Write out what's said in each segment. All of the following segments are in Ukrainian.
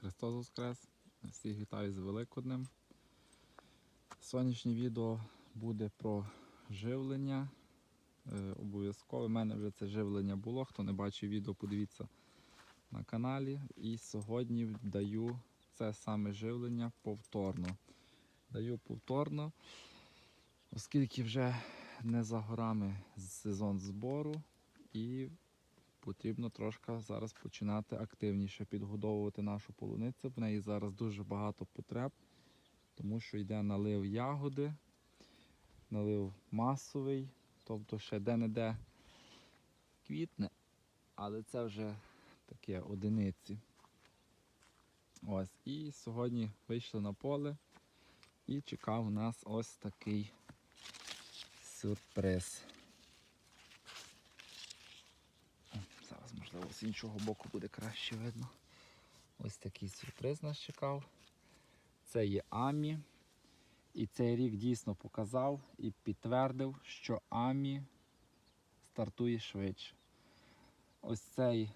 Христос Воскрес! Всіх вітаю з Великоднем. Сьогоднішнє відео буде про живлення. Е, обов'язково. У мене вже це живлення було. Хто не бачив відео, подивіться на каналі. І сьогодні даю це саме живлення повторно. Даю повторно, оскільки вже не за горами сезон збору і потрібно трошки зараз починати активніше підгодовувати нашу полуницю. В неї зараз дуже багато потреб, тому що йде налив ягоди, налив масовий, тобто ще де-не-де квітне, але це вже таке одиниці. Ось, і сьогодні вийшли на поле і чекав нас ось такий сюрприз. О, Зараз, можливо, з іншого боку буде краще видно. Ось такий сюрприз нас чекав. Це є Амі. І цей рік дійсно показав і підтвердив, що Амі стартує швидше. Ось цей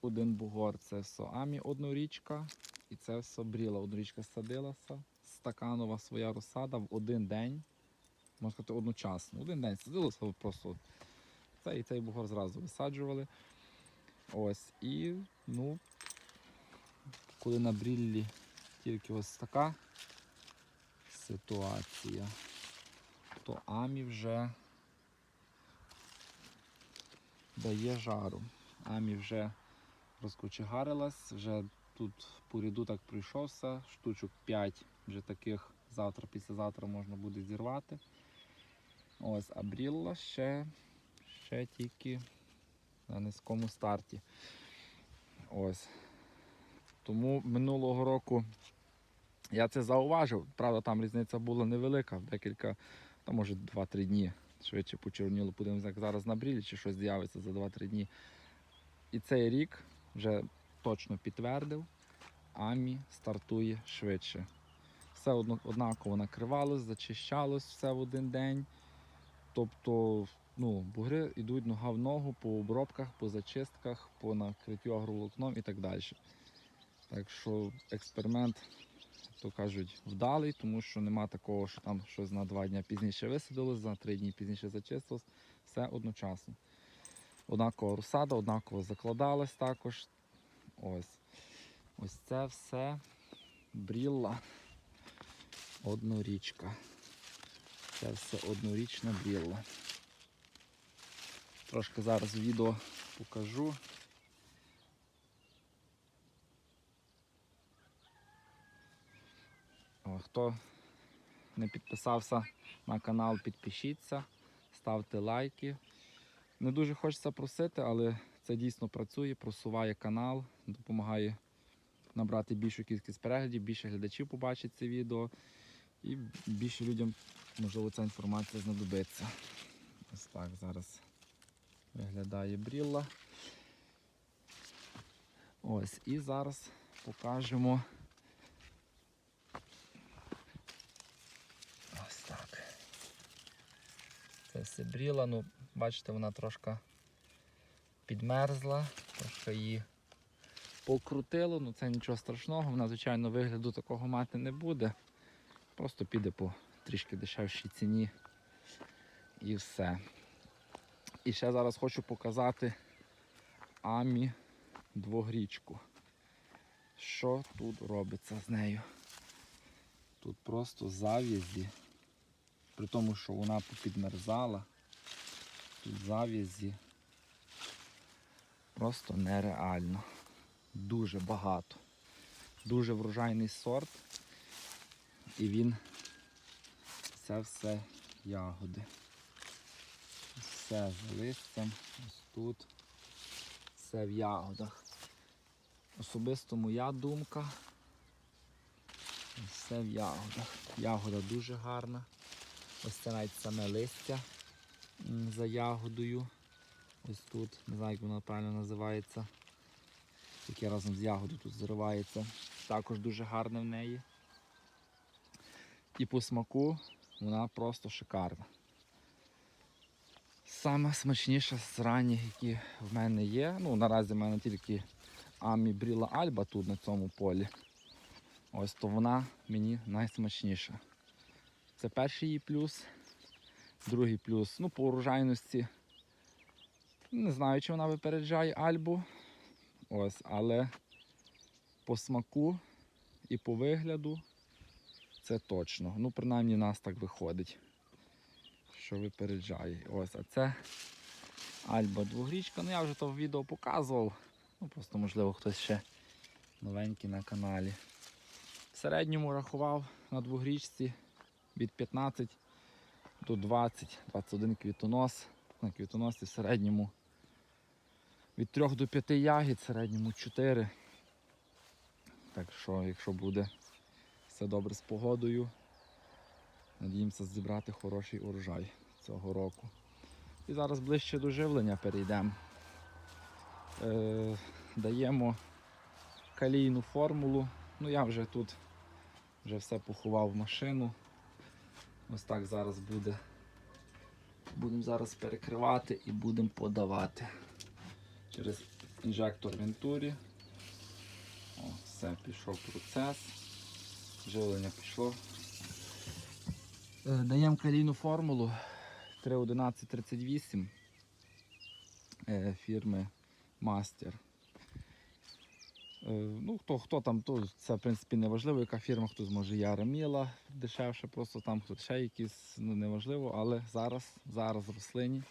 один бугор це все Амі однорічка. І це все бріла. Однорічка садилася. Стаканова своя розсада в один день. Можна сказати, одночасно. Один день садилося просто цей і цей бугор зразу висаджували. Ось. І, ну, коли на бріллі тільки ось така ситуація, то Амі вже дає жару. Амі вже розкочегарилась, вже тут по ряду так пройшовся, штучок 5 вже таких завтра, післязавтра можна буде зірвати. Ось, а брілла ще ще тільки на низькому старті. Ось. Тому минулого року я це зауважив. Правда, там різниця була невелика, декілька, та може 2-3 дні. Швидше почерніло, подивимося, як зараз на брілі, чи щось з'явиться за 2-3 дні. І цей рік вже точно підтвердив, Амі стартує швидше. Все однаково накривалось, зачищалось все в один день. Тобто ну, бугри йдуть нога в ногу по обробках, по зачистках, по накриттю агроволокном і так далі. Так що експеримент, то кажуть, вдалий, тому що нема такого, що там щось на два дні пізніше висадилось, за три дні пізніше зачистилось. Все одночасно. Однакова розсада, однаково закладалась також. Ось. Ось це все брілла однорічка. Це все однорічна брілла. Трошки зараз відео покажу. Хто не підписався на канал, підпишіться, ставте лайки. Не дуже хочеться просити, але це дійсно працює, просуває канал, допомагає набрати більшу кількість переглядів, більше глядачів побачить це відео і більше людям, можливо, ця інформація знадобиться. Ось так зараз виглядає брілла. Ось, і зараз покажемо. Ось так. Це все бріла, ну, бачите, вона трошки підмерзла, трошки її покрутило, ну це нічого страшного, вона, звичайно, вигляду такого мати не буде. Просто піде по трішки дешевшій ціні і все. І ще зараз хочу показати Амі двогрічку. Що тут робиться з нею? Тут просто зав'язі, при тому, що вона попідмерзала, тут зав'язі просто нереально. Дуже багато. Дуже врожайний сорт. І він це все ягоди. Все з листям, ось тут. Все в ягодах. Особисто моя думка. Все в ягодах. Ягода дуже гарна. Ось це навіть саме листя за ягодою. Ось тут, не знаю, як воно правильно називається. Яке разом з ягодою тут зривається. Також дуже гарне в неї. І по смаку вона просто шикарна. Саме смачніша з які в мене є. Ну, наразі в мене тільки Амі Бріла Альба тут на цьому полі. Ось то вона мені найсмачніша. Це перший її плюс. Другий плюс. Ну, по урожайності. Не знаю, чи вона випереджає Альбу. Ось, але по смаку і по вигляду це точно. Ну, принаймні, нас так виходить. Що випереджає. Ось, а це Альба двогрічка. Ну я вже то в відео показував. Ну, просто, можливо, хтось ще новенький на каналі. В середньому рахував на двогрічці від 15 до 20-21 квітонос. На квітоносі в середньому від 3 до 5 ягід, в середньому 4. Так що, якщо буде все добре з погодою, надіємося зібрати хороший урожай цього року. І зараз ближче до живлення перейдемо. Е, даємо калійну формулу. Ну я вже тут вже все поховав в машину. Ось так зараз буде. Будемо зараз перекривати і будемо подавати через інжектор Venturi. О, все, пішов процес. Живлення пішло. Е, Даємо калійну формулу 31138 е, фірми Master. Е, Ну, хто, хто там, то це в принципі не важливо, яка фірма, хто зможе Яраміла дешевше, просто там хто ще якісь, ну неважливо, але зараз, зараз рослині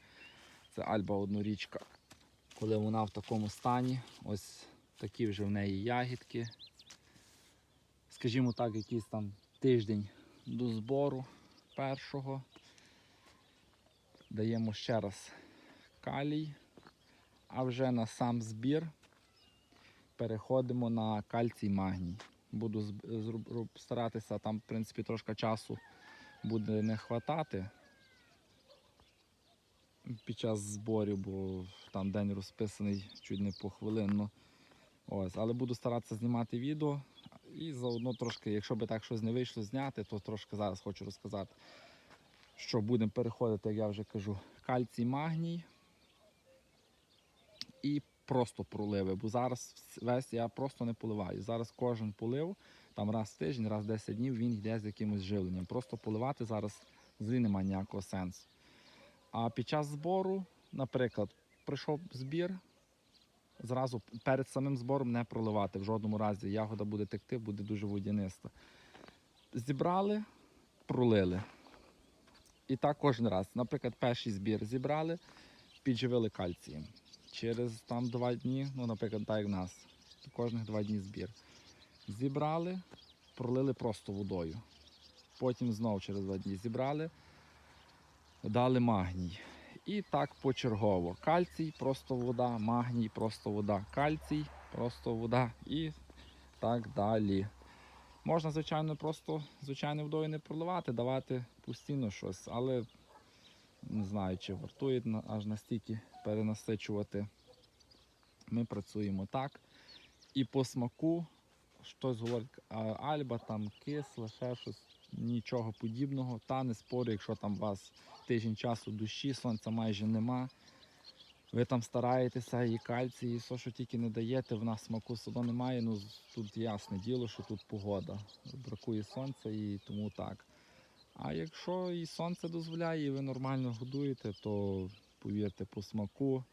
це Альба однорічка. Коли вона в такому стані, ось такі вже в неї ягідки. Скажімо так, якийсь там тиждень до збору першого. Даємо ще раз калій, а вже на сам збір переходимо на кальцій магній. Буду старатися, там, в принципі, трошки часу буде не хватати під час зборів, бо там день розписаний чуть не по хвилинно. Ось, але буду старатися знімати відео і заодно трошки, якщо би так щось не вийшло зняти, то трошки зараз хочу розказати, що будемо переходити, як я вже кажу, кальцій магній і просто проливи. Бо зараз весь я просто не поливаю. Зараз кожен полив, там раз в тиждень, раз в 10 днів він йде з якимось живленням. Просто поливати зараз взагалі немає ніякого сенсу. А під час збору, наприклад, прийшов збір, зразу перед самим збором не проливати в жодному разі. Ягода буде текти, буде дуже водяниста. Зібрали, пролили. І так кожен раз. Наприклад, перший збір зібрали, підживили кальцієм. Через там два дні, ну, наприклад, так як в нас, кожних два дні збір. Зібрали, пролили просто водою. Потім знову через два дні зібрали, дали магній. І так почергово. Кальцій, просто вода, магній, просто вода, кальцій, просто вода і так далі. Можна, звичайно, просто звичайною водою не проливати, давати постійно щось, але не знаю, чи вартує аж настільки перенасичувати. Ми працюємо так. І по смаку щось говорить, альба там кисла, ще щось, нічого подібного. Та не спорю, якщо там у вас тиждень часу дощі, сонця майже нема. Ви там стараєтеся і кальцій, і все, що тільки не даєте, в нас смаку все немає. Ну тут ясне діло, що тут погода. Бракує сонця і тому так. А якщо і сонце дозволяє, і ви нормально годуєте, то повірте, по смаку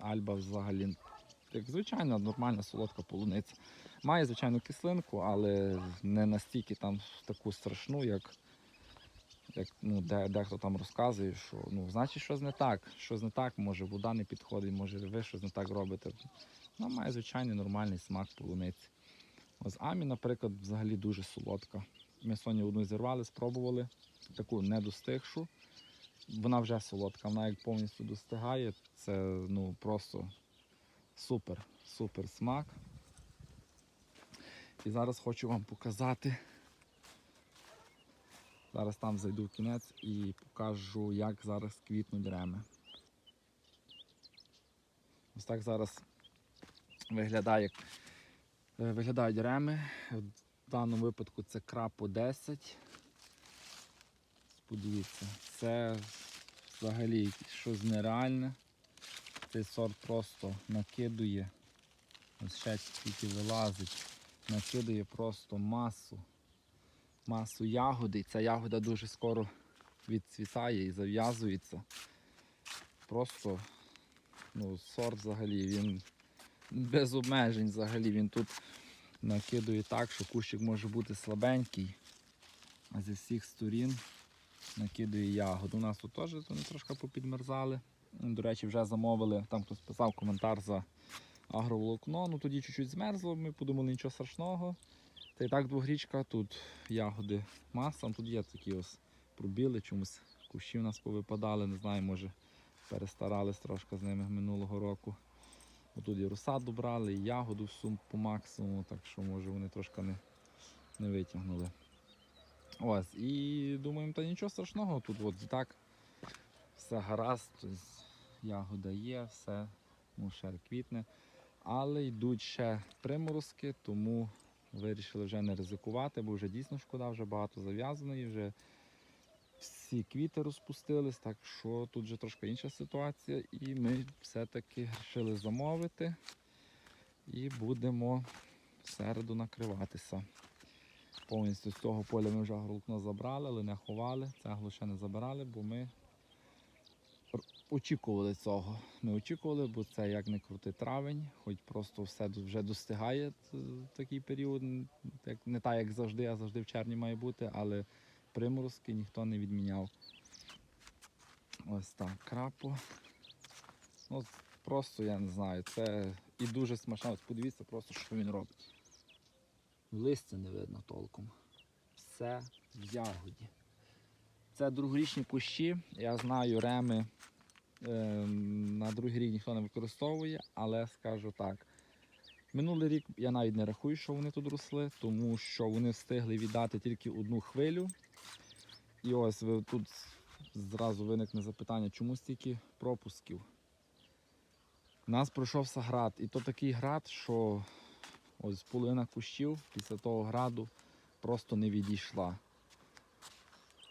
альба взагалі, як звичайна, нормальна солодка полуниця. Має, звичайно, кислинку, але не настільки там таку страшну, як, як ну, де, дехто там розказує, що ну, значить щось не так. Щось не так, може вода не підходить, може ви щось не так робите. Вона має звичайний нормальний смак полуниці. Ось Амі, наприклад, взагалі дуже солодка. Ми Соні одну зірвали, спробували, таку недостигшу. Вона вже солодка, вона як повністю достигає, це ну, просто супер, супер смак. І зараз хочу вам показати. Зараз там зайду в кінець і покажу, як зараз квітнуть реми. Ось так зараз виглядає, е, виглядають реми. В даному випадку це крапо 10. Подивіться, це взагалі щось нереальне. Цей сорт просто накидує. Ось ще тільки вилазить, накидає просто масу, масу ягоди. І ця ягода дуже скоро відцвітає і зав'язується. Просто ну, сорт взагалі, він без обмежень взагалі. Він тут накидує так, що кущик може бути слабенький, а зі всіх сторін накидує ягоду. У нас тут теж вони трошки попідмерзали. До речі, вже замовили, там хтось писав коментар за агроволокно. Ну тоді чуть-чуть змерзло, ми подумали нічого страшного. Та і так двогрічка, тут ягоди маса, тут є такі ось пробіли, чомусь кущі у нас повипадали, не знаю, може перестарались трошки з ними минулого року. Отут і розсаду брали, і ягоду всю по максимуму, так що може вони трошки не, не витягнули. Ось, і думаємо, та нічого страшного, тут от так все гаразд, ягода є, все, ну, ще квітне. Але йдуть ще приморозки, тому вирішили вже не ризикувати, бо вже дійсно шкода, вже багато зав'язаної, вже всі квіти розпустились, так що тут вже трошки інша ситуація. І ми все-таки вирішили замовити і будемо в середу накриватися. Повністю з цього поля ми вже агролукно забрали, але не ховали. Цеглу ще не забирали, бо ми очікували цього. Ми очікували, бо це як не крути травень, хоч просто все вже достигає такий період, не так, як завжди, а завжди в червні має бути, але приморозки ніхто не відміняв. Ось так, крапу. Ну, просто я не знаю, це і дуже смачно. Ось подивіться просто, що він робить. Листя не видно толком. Все в ягоді. Це другорічні кущі. Я знаю, реми ем, на другий рік ніхто не використовує, але скажу так. Минулий рік я навіть не рахую, що вони тут росли, тому що вони встигли віддати тільки одну хвилю. І ось тут зразу виникне запитання, чому стільки пропусків. У нас пройшовся град, і то такий град, що ось половина кущів після того граду просто не відійшла.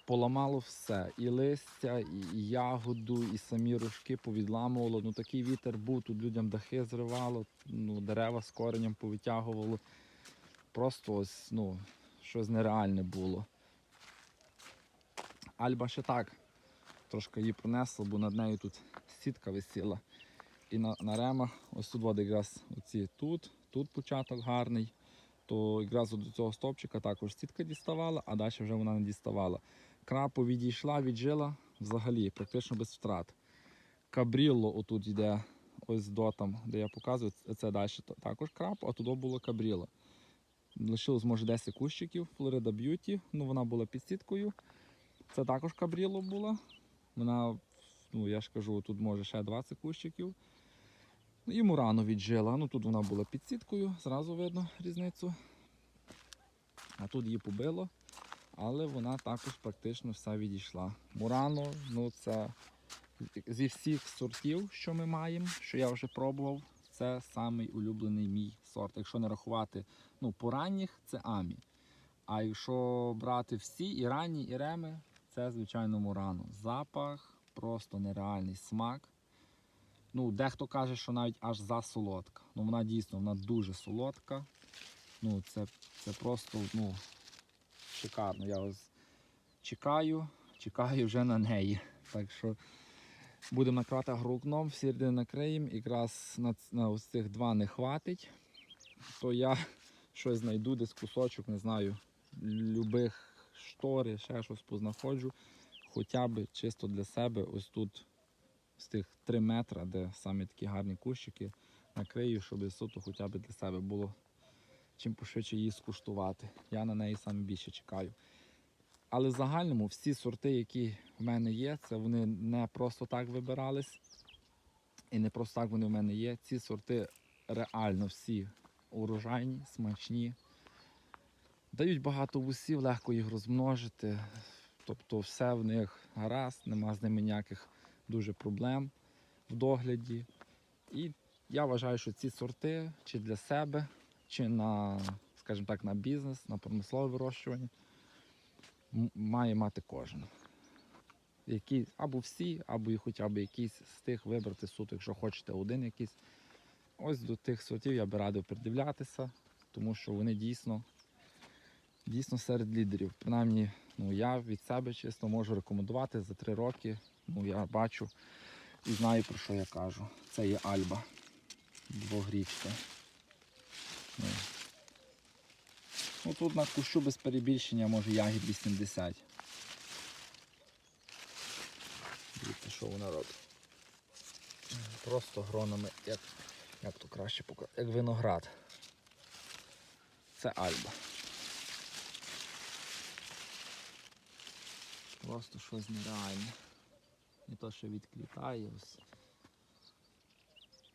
Поламало все. І листя, і, ягоду, і самі рожки повідламувало. Ну такий вітер був, тут людям дахи зривало, ну, дерева з коренем повитягувало. Просто ось, ну, щось нереальне було. Альба ще так. Трошки її пронесло, бо над нею тут сітка висіла. І на, на ремах, ось тут от якраз оці тут, тут початок гарний, то якраз до цього стовпчика також сітка діставала, а далі вже вона не діставала. Крапу відійшла, віджила взагалі, практично без втрат. Кабріло отут йде, ось до там, де я показую, це далі також крапу, а туди було кабріло. Лишилось, може, 10 кущиків, Florida Beauty, ну вона була під сіткою. Це також кабріло було. Вона, ну я ж кажу, тут може ще 20 кущиків. Ну, І Мурано віджила. Ну тут вона була під сіткою, зразу видно різницю. А тут її побило, але вона також практично вся відійшла. Мурано, ну це зі всіх сортів, що ми маємо, що я вже пробував, це самий улюблений мій сорт. Якщо не рахувати ну, по це Амі. А якщо брати всі, і ранні, і реми, це звичайно Мурано. Запах просто нереальний смак. Ну, дехто каже, що навіть аж засолодка. Ну вона дійсно вона дуже солодка. Ну, це, це просто ну, шикарно. Я ось чекаю, чекаю вже на неї. Так що будемо накривати агроукном, всі накриємо. Якраз на, на ось цих два не хватить, то я щось знайду, десь кусочок, не знаю, любих штори, ще щось познаходжу. Хоча б чисто для себе, ось тут з тих 3 метра, де самі такі гарні кущики, накрию, щоб суто хоча б для себе було чим пошвидше її скуштувати. Я на неї саме більше чекаю. Але в загальному всі сорти, які в мене є, це вони не просто так вибирались. І не просто так вони в мене є. Ці сорти реально всі урожайні, смачні. Дають багато вусів, легко їх розмножити. Тобто все в них гаразд, нема з ними ніяких дуже проблем в догляді. І я вважаю, що ці сорти чи для себе, чи на, скажімо так, на бізнес, на промислове вирощування має мати кожен. Які, або всі, або хоча б якийсь з тих вибрати суто, якщо хочете один якийсь. ось до тих сортів я би радив придивлятися, тому що вони дійсно, дійсно серед лідерів. Принаймні, ну, я від себе чесно можу рекомендувати за три роки. Ну, я бачу і знаю про що я кажу. Це є Альба. Двогрічка. Ну. Ну, тут на кущу без перебільшення може ягід 80. Дивіться, що вона робить. Просто гронами, як, як то краще показати, як виноград. Це Альба. Просто щось нереальне. Не то, що відклітає. Ось.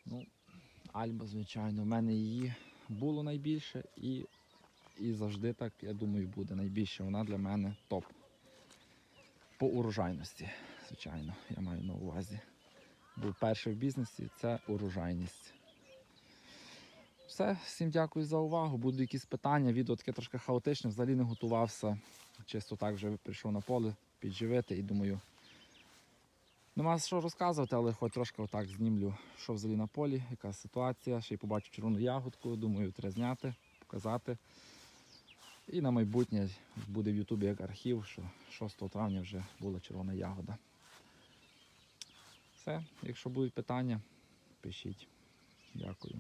Ну, Альба, звичайно, в мене її було найбільше і, і завжди так, я думаю, буде найбільше. Вона для мене топ. По урожайності, звичайно, я маю на увазі. Бо перше в бізнесі це урожайність. Все, всім дякую за увагу. Будуть якісь питання. Відео таке трошки хаотичне, взагалі не готувався. Чисто так вже прийшов на поле підживити і думаю. Нема що розказувати, але хоч трошки отак знімлю, що взагалі на полі, яка ситуація. Ще й побачу червону ягодку, думаю, треба зняти, показати. І на майбутнє буде в Ютубі як архів, що 6 травня вже була червона ягода. Все, якщо будуть питання, пишіть. Дякую.